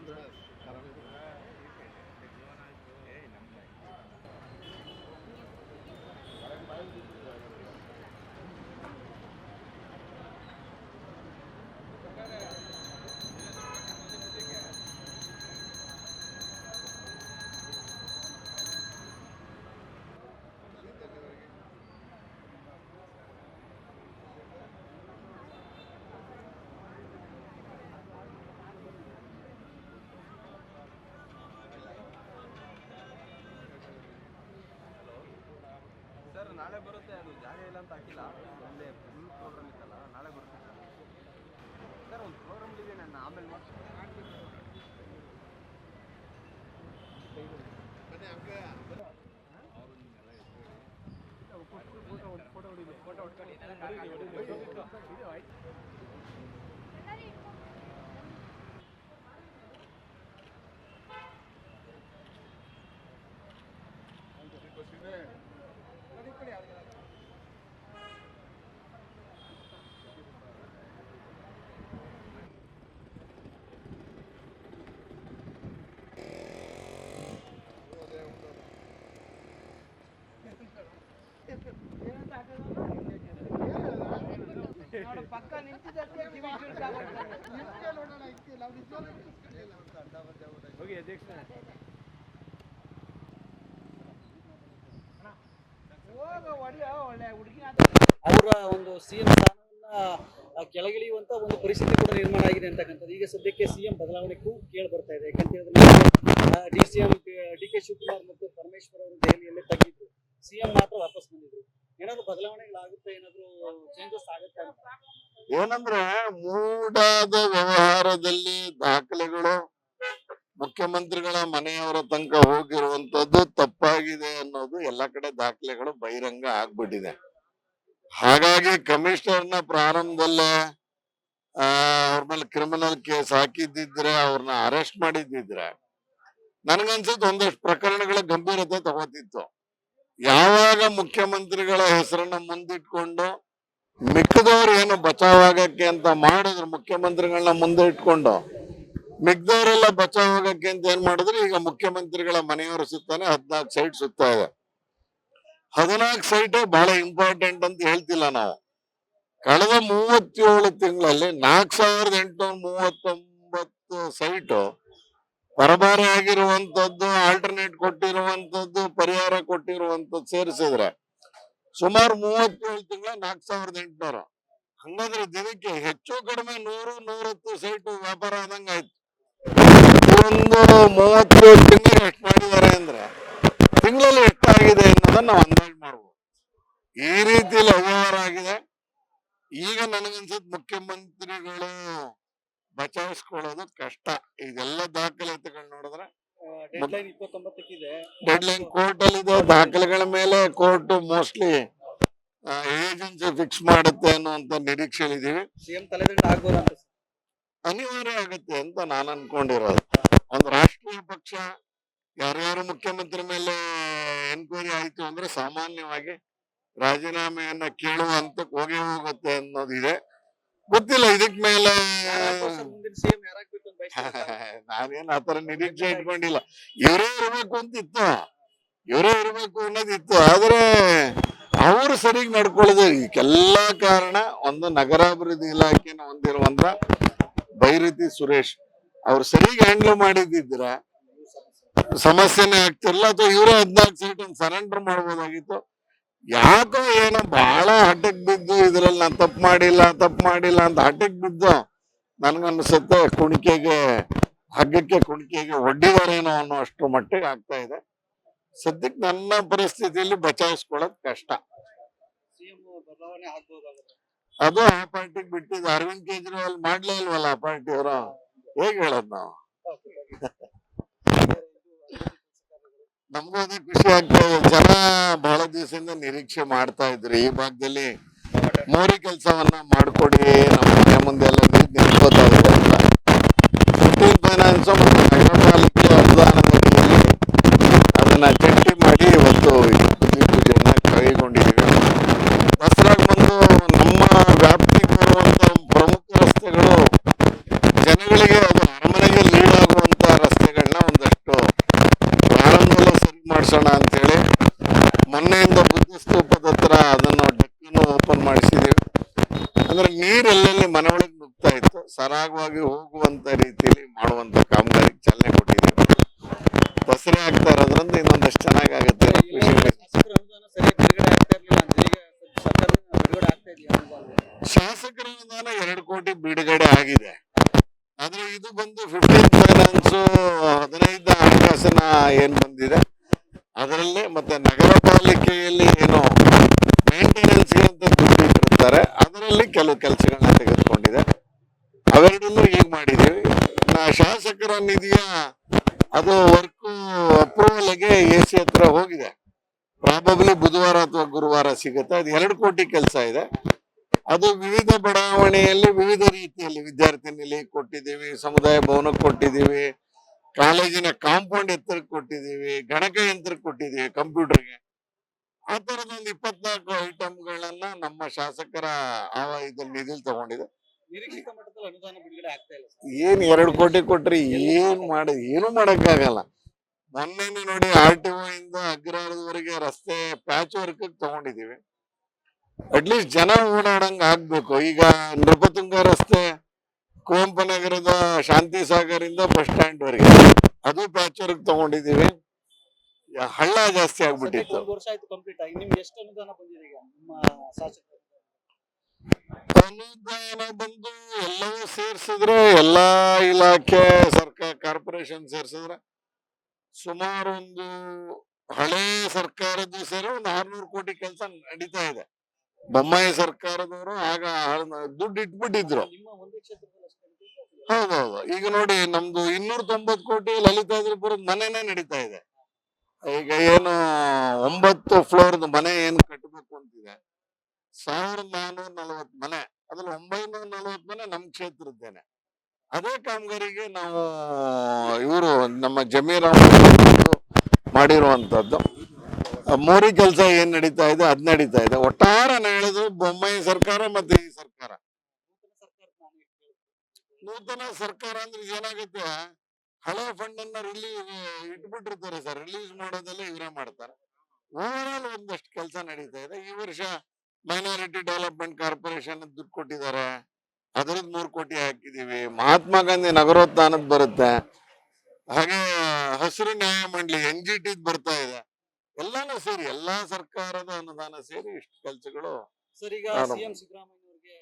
Sir ನಾಳೆ ಬರುತ್ತೆ ಅದು ಜಾಗ ಇಲ್ಲ ಅಂತ ಹಾಕಿಲ್ಲ. ಅಲ್ಲೇ ಫುಲ್ ಪ್ರೋಗ್ರಾಮ್ ಇತ್ತಲ್ಲ ನಾಳೆ ಬರುತ್ತೆ ಸರ್ ಒಂದು ಪ್ರೋಗ್ರಾಮ್ ಇದೆ ನಾನು ಆಮೇಲೆ ಮಾಡ್ತೀನಿ. ಬನ್ನಿ ಅಂಕ ನೋಡು ಅವರ ಒಂದು ಸಿಎಂ ಸ್ಥಾನವನ್ನ ಕೆಳಗಿಳಿಯುವಂತ ಒಂದು ಪರಿಸ್ಥಿತಿ ಕೂಡ ನಿರ್ಮಾಣ ಆಗಿದೆ ಅಂತಕ್ಕಂಥದ್ದು. ಈಗ ಸದ್ಯಕ್ಕೆ ಸಿಎಂ ಬದಲಾವಣೆ ಕೂಗು ಕೇಳಿ ಬರ್ತಾ ಇದೆ. ಯಾಕಂತ ಹೇಳಿದ್ರೆ D C M D K Shivakumar ಮತ್ತು ಪರಮೇಶ್ವರ್ ಅವರು ದೆಹಲಿಯಲ್ಲೇ ತಗ್ಗಿದ್ರು ಸಿಎಂ ಮಾತ್ರ ವಾಪಸ್ ಬಂದಿದ್ರು. ಏನಾದ್ರು ಮೂಡಾದ ವ್ಯವಹಾರದಲ್ಲಿ ದಾಖಲೆಗಳು ಮುಖ್ಯಮಂತ್ರಿಗಳ ಮನೆಯವರ ತನಕ ಹೋಗಿರುವಂತದ್ದು ತಪ್ಪಾಗಿದೆ ಅನ್ನೋದು ಎಲ್ಲ ಕಡೆ ದಾಖಲೆಗಳು ಬಹಿರಂಗ ಆಗ್ಬಿಟ್ಟಿದೆ. ಹಾಗಾಗಿ ಕಮಿಷನರ್ನ ಪ್ರಾರಂಭದಲ್ಲೇ ಅವ್ರ ಮೇಲೆ ಕ್ರಿಮಿನಲ್ ಕೇಸ್ ಹಾಕಿದ್ದಿದ್ರೆ ಅವ್ರನ್ನ ಅರೆಸ್ಟ್ ಮಾಡಿದ್ದಿದ್ರೆ, ನನಗನ್ಸುತ್ತೆ ಒಂದಷ್ಟು ಪ್ರಕರಣಗಳ ಗಂಭೀರತೆ ತಗೋತಿತ್ತು. ಯಾವಾಗ ಮುಖ್ಯಮಂತ್ರಿಗಳ ಹೆಸರನ್ನ ಮುಂದಿಟ್ಕೊಂಡು ಮಿಕ್ಕದವ್ರು ಏನು ಬಚಾವಾಗಕ್ಕೆ ಅಂತ ಮಾಡಿದ್ರು ಮುಖ್ಯಮಂತ್ರಿಗಳನ್ನ ಮುಂದೆ ಇಟ್ಕೊಂಡು ಮಿಕ್ಕದವರೆಲ್ಲ ಬಚಾವಾಗಕ್ಕೆ ಅಂತ ಏನ್ ಮಾಡಿದ್ರು? ಈಗ ಮುಖ್ಯಮಂತ್ರಿಗಳ ಮನೆಯವರು ಸುತ್ತಾನೆ, ಹದಿನಾಲ್ಕು ಸೈಟ್ ಸುತ್ತ ಇದೆ. ಹದಿನಾಲ್ಕು ಸೈಟ್ ಬಹಳ ಇಂಪಾರ್ಟೆಂಟ್ ಅಂತ ಹೇಳ್ತಿಲ್ಲ ನಾವು. ಕಳೆದ ಮೂವತ್ತೇಳು ತಿಂಗಳಲ್ಲಿ ನಾಲ್ಕು ಸಾವಿರದ ಎಂಟುನೂರ ಮೂವತ್ತೊಂಬತ್ತು ಸೈಟು ಪರಭಾರೆ ಆಗಿರುವಂತದ್ದು ಆಲ್ಟರ್ನೇಟ್ ಕೊಟ್ಟಿರುವಂತದ್ದು ಪರಿಹಾರ ಕೊಟ್ಟಿರುವಂತದ್ದು ಸೇರಿಸಿದ್ರೆ ಸುಮಾರು ಮೂವತ್ತೇಳು ತಿಂಗಳ ನಾಲ್ಕು ಸಾವಿರದ ಎಂಟುನೂರು. ಹಂಗಂದ್ರೆ ದಿನಕ್ಕೆ ಹೆಚ್ಚು ಕಡಿಮೆ ನೂರು, ನೂರತ್ತು ಸೈಟು ವ್ಯಾಪಾರ ಆದಂಗೆ ಆಯ್ತು. ಒಂದು ಮೂವತ್ತೇಳು ತಿಂಗಳು ಎಷ್ಟು ಮಾಡಿದ್ದಾರೆ ಅಂದ್ರೆ ತಿಂಗಳಲ್ಲಿ ಎಷ್ಟಾಗಿದೆ ಅನ್ನೋದನ್ನ ನಾವು ಅಂದಾಜು ಮಾಡ್ಬೋದು. ಈ ರೀತಿಯಲ್ಲಿ ಅವ್ಯವಹಾರ ಆಗಿದೆ. ಈಗ ನನಗನ್ಸುತ್ತೆ ಮುಖ್ಯಮಂತ್ರಿಗಳು ಬಚಾಯಿಸ್ಕೊಳ್ಳೋದು ಕಷ್ಟ. ಇದೆಲ್ಲ ದಾಖಲೆ ತಗೊಂಡು ನೋಡಿದ್ರೆ ಡೆಡ್ ಲೈನ್ ಕೋರ್ಟ್ ಅಲ್ಲಿ ಇದೆ. ದಾಖಲೆಗಳ ಮೇಲೆ ಕೋರ್ಟ್ ಮೋಸ್ಟ್ಲಿ ಏಜೆನ್ಸಿ ಫಿಕ್ಸ್ ಮಾಡುತ್ತೆ ಅನ್ನುವಂತ ನಿರೀಕ್ಷೆಲಿದ್ದೀವಿ ಅನಿವಾರ್ಯ ಆಗುತ್ತೆ ಅಂತ ನಾನು ಅನ್ಕೊಂಡಿರೋದು. ಒಂದು ರಾಷ್ಟ್ರೀಯ ಪಕ್ಷ ಯಾರ್ಯಾರು ಮುಖ್ಯಮಂತ್ರಿ ಮೇಲೆ ಎನ್ಕ್ವೈರಿ ಆಯ್ತು ಅಂದ್ರೆ ಸಾಮಾನ್ಯವಾಗಿ ರಾಜೀನಾಮೆಯನ್ನ ಕೇಳುವಂತ ಹೋಗೇ ಹೋಗುತ್ತೆ ಅನ್ನೋದಿದೆ. ಗೊತ್ತಿಲ್ಲ ಇದಕ್ ಮೇಲೆ ನಾನೇನ್ ಆತರ ನಿರೀಕ್ಷೆ ಇಟ್ಕೊಂಡಿಲ್ಲ. ಇವರೇ ಇರ್ಬೇಕು ಅಂತ ಇತ್ತು ಇವರೇ ಇರ್ಬೇಕು ಅನ್ನೋದಿತ್ತು. ಆದ್ರೆ ಅವರು ಸರಿಗ್ ನಡ್ಕೊಳ್ಳೋದು ಇದಕ್ಕೆಲ್ಲ ಕಾರಣ ಒಂದು ನಗರಾಭಿವೃದ್ಧಿ ಇಲಾಖೆನ ಹೊಂದಿರುವಂತ ಬೈರತಿ ಸುರೇಶ್. ಅವ್ರು ಸರಿಗ್ ಹ್ಯಾಂಡಲ್ ಮಾಡಿದ್ದಿದ್ರ ಸಮಸ್ಯೆನೇ ಆಗ್ತಿರಲ್ಲ ಅಥವಾ ಇವರೇ ಹದಿನಾಲ್ಕು ಸೀಟ್ ಸರೆಂಡರ್ ಮಾಡ್ಬೋದಾಗಿತ್ತು. ಯಾಕೋ ಏನೋ ಬಹಳ ಹಠಕ್ ಬಿದ್ದು ಇದ್ರಲ್ಲಿ ನಾನು ತಪ್ಪು ಮಾಡಿಲ್ಲ ತಪ್ಪು ಮಾಡಿಲ್ಲ ಅಂತ ಹಠಕ್ ಬಿದ್ದು ನನ್ಗನ್ಸುತ್ತೆ ಕುಣಿಕೆಗೆ, ಹಗ್ಗಕ್ಕೆ ಕುಣಿಕೆಗೆ ಒಡ್ಡಿದಾರೇನೋ ಅನ್ನೋ ಅಷ್ಟು ಮಟ್ಟಿಗೆ ಆಗ್ತಾ ಇದೆ. ಸದ್ಯಕ್ಕೆ ನನ್ನ ಪರಿಸ್ಥಿತಿಯಲ್ಲಿ ಬಚಾಯಿಸ್ಕೊಳ್ಳೋದು ಕಷ್ಟ. ಅದು ಆ ಪಾರ್ಟಿಗೆ ಬಿಟ್ಟಿದ್ದು ಅರವಿಂದ್ ಕೇಜ್ರಿವಾಲ್ ಮಾಡ್ಲೇ ಇಲ್ವಲ್ಲ ಆ ಪಾರ್ಟಿ ಅವರು? ಹೇಗ್ ಹೇಳೋದು ನಾವು? ನಮಗೂ ಅದೇ ಖುಷಿ ಆಗ್ತಾ ಇದೆ. ಜನ ಬಹಳ ದಿವಸದಿಂದ ನಿರೀಕ್ಷೆ ಮಾಡ್ತಾ ಇದ್ರು. ಈ ಭಾಗದಲ್ಲಿ ಮೋರಿ ಕೆಲಸವನ್ನ ಮಾಡಿಕೊಡಿ, ನಮ್ಮ ಮನೆ ಮುಂದೆ ಎಲ್ಲ ನೀರು ನಿಂತ್ಕೋತಾ ಇದೆ ಫೈನಾನ್ಸ್ ಮತ್ತು ನಗರಪಾಲಿಕೆ ಅನುದಾನದಲ್ಲಿ ಅದನ್ನ ಚಟ್ಟಿ ಮಾಡಿ ಇವತ್ತು ಈ ಪೂಜೆಯನ್ನ ಕೈಗೊಂಡಿದ್ದೀವಿ. ದಸರಾಗ ಬಂದು ನಮ್ಮ ವ್ಯಾಪ್ತಿಗೆ ಬರುವಂತ ಪ್ರಮುಖ ರಸ್ತೆಗಳು ಜನಗಳಿಗೆ ಅಂತೇಳಿ ಮೊನ್ನೆಯಿಂದ ಬುದ್ಧ ಸ್ತೂಪದ ಹತ್ರ ಅದನ್ನು ಡೆಕ್ಕನ್ನು ಓಪನ್ ಮಾಡಿಸಿದೀವಿ ಅಂದ್ರೆ ನೀರ್ ಎಲ್ಲೆಲ್ಲಿ ಮನೆ ಒಳಗೆ ನುಗ್ತಾ ಇತ್ತು ಸರಾಗವಾಗಿ ಹೋಗುವಂತ ರೀತಿಯಲ್ಲಿ ಮಾಡುವಂತ ಕಾಮಗಾರಿಗೆ ಚಾಲನೆ ಕೊಟ್ಟಿದ್ದೀವಿ ದಸರೆ ಆಗ್ತಾ ಇರೋದ್ರಿಂದ ಇನ್ನೊಂದಷ್ಟು ಚೆನ್ನಾಗಾಗುತ್ತೆ ಖುಷಿ ಇದೆ. ಶಾಸಕರ ಅನುದಾನ ಸರಿಯಾಗಿ ಬಿಡುಗಡೆ ಆಗ್ತಾ ಇರ್ಲಿಲ್ಲ ಅಂತ ಈಗ ಸರ್ಕಾರದಿಂದ ಬಿಡುಗಡೆ ಆಗ್ತಾ ಇದೆಯಾ ಅನುದಾನ ಶಾಸಕರ ಅನುದಾನ ಎರಡು ಕೋಟಿ ಬಿಡುಗಡೆ ಆಗಿದೆ ಆದ್ರೆ ಇದು ಬಂದು ಫಿಫ್ಟೀನ್ ಫೈನಾನ್ಸ್ ಹದಿನೈದು ಹಣಕಾಸಿನ ಏನ್ ಬಂದಿದೆ ಅದರಲ್ಲಿ ಮತ್ತೆ ನಗರ ಪಾಲಿಕೆಯಲ್ಲಿ ಏನು ಮೇಂಟೆನೆನ್ಸ್ ಅಂತ ದುಡ್ಡು ಇಟ್ಟಿರ್ತಾರೆ ಅದರಲ್ಲಿ ಕೆಲವು ಕೆಲಸಗಳನ್ನ ತೆಗೆದುಕೊಂಡಿದೆ ಅವೆರಡನ್ನೂ ಈಗ ಮಾಡಿದೀವಿ ನಾ ಶಾಸಕರ ನಿಧಿಯ ಅದು ವರ್ಕ್ ಅಪ್ರೂವಲ್ಗೆ ಎ ಸಿ ಹತ್ರ ಹೋಗಿದೆ. ಪ್ರಾಬಬ್ಲಿ ಬುಧವಾರ ಅಥವಾ ಗುರುವಾರ ಸಿಗುತ್ತೆ. ಅದು ಎರಡು ಕೋಟಿ ಕೆಲಸ ಇದೆ. ಅದು ವಿವಿಧ ಬಡಾವಣೆಯಲ್ಲಿ ವಿವಿಧ ರೀತಿಯಲ್ಲಿ ವಿದ್ಯಾರ್ಥಿ ನಿಲಯಕ್ಕೆ ಕೊಟ್ಟಿದ್ದೀವಿ, ಸಮುದಾಯ ಭವನಕ್ಕೆ ಕೊಟ್ಟಿದ್ದೀವಿ, ಕಾಲೇಜಿನ ಕಾಂಪೌಂಡ್ ಎತ್ತರಕ್ಕೆ ಕೊಟ್ಟಿದ್ದೀವಿ, ಗಣಕ ಯಂತ್ರಕ್ಕೆ ಕೊಟ್ಟಿದ್ದೀವಿ ಕಂಪ್ಯೂಟರ್ಗೆ. ಆ ತರದೊಂದು ಇಪ್ಪತ್ನಾಲ್ಕು ಐಟಮ್ಗಳನ್ನ ನಮ್ಮ ಶಾಸಕರ ಆವ ಇದ್ರಲ್ಲಿ ನಿಧಿಲಿ ತಗೊಂಡಿದೆ. ನಿರೀಕ್ಷಿತ ಮಟ್ಟದಲ್ಲಿ ಅನುದಾನ ಬಿಡುಗಡೆ ಆಗ್ತಾ ಇಲ್ಲ ಸರ್. ಏನ್ ಎರಡು ಕೋಟಿ ಕೊಟ್ರಿ ಏನ್ ಮಾಡಿ ಏನು ಮಾಡಕ್ಕಾಗಲ್ಲ ನನ್ನ ನೋಡಿ ಆರ್ ಟಿ ಒ ಇಂದ ಅಗ್ರಹಾರದವರೆಗೆ ರಸ್ತೆ ಪ್ಯಾಚ್ ವರ್ಕ್ ತಗೊಂಡಿದೀವಿ. ಅಟ್ಲೀಸ್ಟ್ ಜನ ಓಡಾಡಂಗ್ ಆಗ್ಬೇಕು. ಈಗ ನೃಪತುಂಗ ರಸ್ತೆ ಕುವೆಂಪು ನಗರದ ಶಾಂತಿ ಸಾಗರ್ ಇಂದ ಬಸ್ ಸ್ಟ್ಯಾಂಡ್ ವರೆಗೆ ಅದು ಪ್ಯಾಚ್ ವರ್ಕ್ ತಗೊಂಡಿದೀವಿ. ಯಾ- ಹಳ್ಳ ಜಾಸ್ತಿ ಸದ್ಯಕ್ಕೆ ಆಗ್ಬಿಟ್ಟಿತ್ತು ಒಂದು ವರ್ಷ ಆಯ್ತು ಕಂಪ್ಲೀಟ್ ಆಗಿ. ನಿಮ್ಗೆ ಎಷ್ಟು ಅನುದಾನ ಬಂದಿದೆ ಈಗ ನಿಮ್ಮ ಶಾಸಕರು? ಅನುದಾನ ಬಂದು ಎಲ್ಲವೂ ಸೇರಿಸಿದ್ರೆ ಎಲ್ಲಾ ಇಲಾಖೆ ಸರ್ಕಾರ, ಕಾರ್ಪೊರೇಷನ್ ಸೇರಿಸಿದ್ರೆ ಸುಮಾರು ಒಂದು ಹಳೆ ಸರ್ಕಾರದ್ದು ಸೇರಿ ಒಂದು ಆರ್ನೂರು ಕೋಟಿ ಕೆಲಸ ನಡೀತಾ ಇದೆ. ಬೊಮ್ಮಾಯಿ ಸರ್ಕಾರದವರು ಆಗ ದುಡ್ಡು ಇಟ್ಬಿಟ್ಟಿದ್ರು? ಹೌದೌದು. ಈಗ ನೋಡಿ ನಮ್ದು ಇನ್ನೂರ ತೊಂಬತ್ ಕೋಟಿ ಲಲಿತಾದ್ರಿಪುರದ ಮನೆನೇ ನಡೀತಾ ಇದೆ. ಈಗ ಏನು ಒಂಬತ್ತು ಫ್ಲೋರ್ದು ಮನೆ ಏನು ಕಟ್ಟಬೇಕು ಅಂತಿದೆ. ಸಾವಿರದ ನಾನೂರ ನಲವತ್ ಮನೆ, ಅದ್ರಲ್ಲಿ ಒಂಬೈನೂರ ನಲವತ್ ಮನೆ ನಮ್ಮ ಕ್ಷೇತ್ರದ್ದೇನೆ. ಅದೇ ಕಾಮಗಾರಿಗೆ ನಾವು, ಇವರು ನಮ್ಮ ಜಮೀರಾಮ್ ಮಾಡಿರುವಂಥದ್ದು ಮೂರಿ ಕೆಲಸ ಏನ್ ನಡೀತಾ ಇದೆ, ಅದ್ ನಡೀತಾ ಇದೆ. ಒಟ್ಟಾರೆ ಹೇಳಿದ್ರು ಬೊಮ್ಮಾಯಿ ಸರ್ಕಾರ ಮತ್ತೆ ಈ ಸರ್ಕಾರ. ನೂತನ ಸರ್ಕಾರ ಅಂದ್ರೆ ಏನಾಗುತ್ತೆ, ಹಳೆ ಫಂಡ್ ಅನ್ನ ರಿಲೀಸ್ ಇಟ್ಬಿಟ್ಟಿರ್ತಾರೆ ಸರ್. ರಿಲೀಸ್ ಮಾಡೋದೆಲ್ಲ ಇವರೇ ಮಾಡ್ತಾರೆ. ಓವರ್ ಆಲ್ ಒಂದಷ್ಟು ಕೆಲಸ ನಡೀತಾ ಇದೆ. ಈ ವರ್ಷ ಮೈನಾರಿಟಿ ಡೆವಲಪ್ಮೆಂಟ್ ಕಾರ್ಪೊರೇಷನ್ ದುಡ್ಡು ಕೊಟ್ಟಿದ್ದಾರೆ. ಅದರದ್ದು ಮೂರು ಕೋಟಿ ಹಾಕಿದೀವಿ. ಮಹಾತ್ಮ ಗಾಂಧಿ ನಗರೋತ್ಥಾನದ್ ಬರುತ್ತೆ. ಹಾಗೆ ಹಸಿರು ನ್ಯಾಯ ಮಂಡಳಿ ಎನ್ ಜಿ ಟಿ ಬರ್ತಾ ಇದೆ. ಎಲ್ಲಾನು ಸೇರಿ ಎಲ್ಲಾ ಸರ್ಕಾರದ ಅನುದಾನ ಸೇರಿ ಇಷ್ಟು ಕೆಲಸಗಳು ಸರಿ ಈಗ ಸಿಎಂ ಸಿದ್ದರಾಮಯ್ಯ ಅವರಿಗೆ